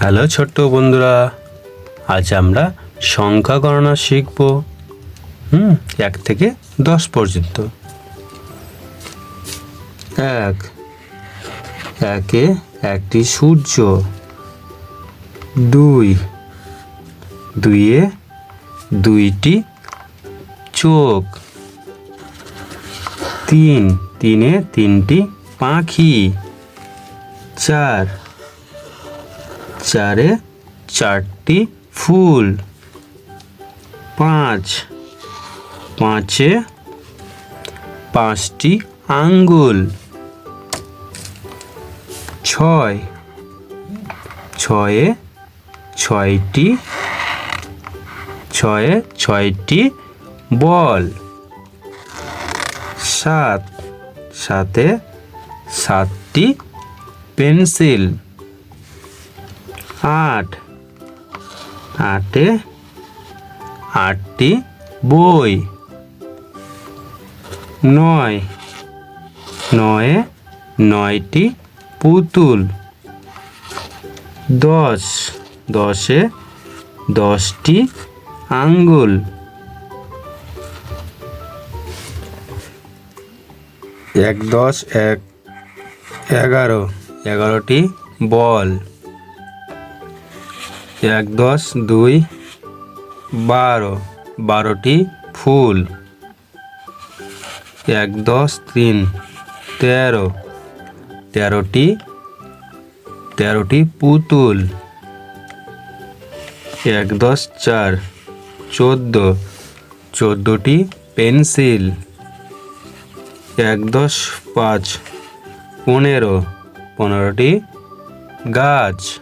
Hello ছোট্ট বন্ধুরা, আজ আমরা সংখ্যা গণনা শিখব। হুম, এক থেকে দশ পর্যন্ত। এক, একে একটি সূর্য। দুই, দুইয়ে দুইটি চোখ। তিন, তিনে তিনটি পাখি। চার চারে চারটি ফুল। পাঁচ। পাঁচে পাঁচটি আঙ্গুল। ছয়। ছয়ে ছয়টি। ছয়ে ছয়টি বল। সাত। সাতে সাতটি পেন্সিল। আট। আটে আটটি বই। নয়। নয়ে নয়টি পুতুল। দশ। দশে দশটি আঙ্গুল। এক দশ, এক এগারো। এগারোটি বল। এক, দশ, দুই, বারো। বারোটি ফুল। এক, দশ, তিন, তেরো। তেরোটি তেরোটি পুতুল। এক, দশ, চার, চোদ্দ। চোদ্দোটি পেন্সিল। এক, দশ, পাঁচ, পনেরো। পনেরোটি গাছ।